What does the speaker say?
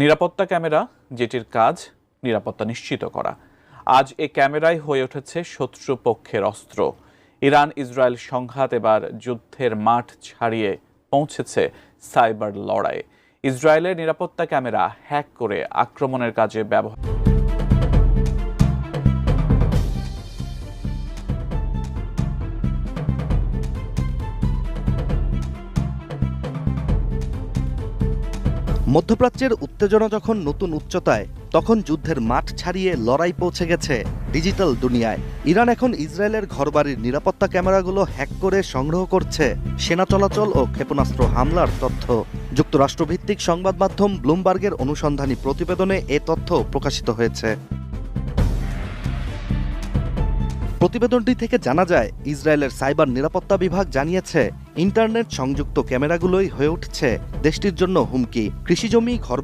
নিরাপত্তা ক্যামেরা, যেটির কাজ নিরাপত্তা নিশ্চিত করা। আজ এ ক্যামেরাই হয়ে উঠেছে শত্রুপক্ষের অস্ত্র। ইরান ইসরায়েল সংঘাত এবার যুদ্ধের মাঠ ছাড়িয়ে পৌঁছেছে সাইবার লড়াইয়ে। ইসরায়েলের নিরাপত্তা ক্যামেরা হ্যাক করে আক্রমণের কাজে ব্যবহার মধ্যপ্রাচ্যের উত্তেজনা যখন নতুন উচ্চতায়, তখন যুদ্ধের মাঠ ছাড়িয়ে লড়াই পৌঁছে গেছে ডিজিটাল দুনিয়ায়। ইরান এখন ইসরায়েলের ঘরবাড়ির নিরাপত্তা ক্যামেরাগুলো হ্যাক করে সংগ্রহ করছে। সেনা চলাচল ও ক্ষেপণাস্ত্র হামলার তথ্য। যুক্তরাষ্ট্রভিত্তিক সংবাদ মাধ্যম ব্লুমবার্গের অনুসন্ধানী প্রতিবেদনে এ তথ্য প্রকাশিত হয়েছে। প্রতিবেদনটি থেকে জানা যায়, ইসরায়েলের সাইবার নিরাপত্তা বিভাগ জানিয়েছে, ইন্টারনেট সংযুক্ত ক্যামেরাগুলোই হয়ে উঠছে দেশটির জন্য হুমকি। কৃষিজমি ঘর